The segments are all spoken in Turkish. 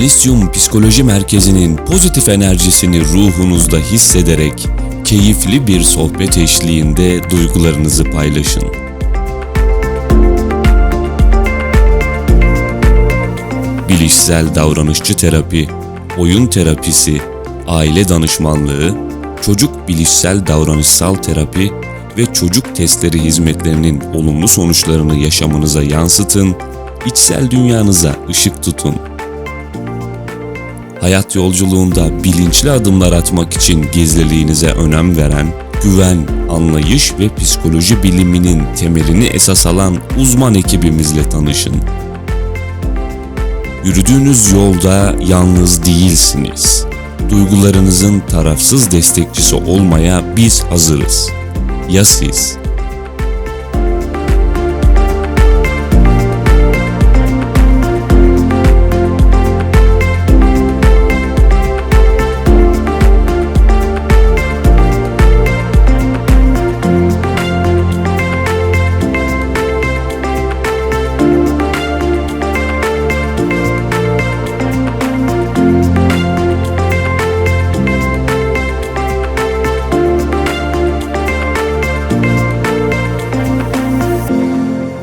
Alisyum Psikoloji Merkezi'nin pozitif enerjisini ruhunuzda hissederek keyifli bir sohbet eşliğinde duygularınızı paylaşın. Bilişsel davranışçı terapi, oyun terapisi, aile danışmanlığı, çocuk bilişsel davranışsal terapi ve çocuk testleri hizmetlerinin olumlu sonuçlarını yaşamınıza yansıtın, içsel dünyanıza ışık tutun. Hayat yolculuğunda bilinçli adımlar atmak için gizliliğinize önem veren, güven, anlayış ve psikoloji biliminin temelini esas alan uzman ekibimizle tanışın. Yürüdüğünüz yolda yalnız değilsiniz. Duygularınızın tarafsız destekçisi olmaya biz hazırız. Ya siz?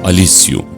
Alisyum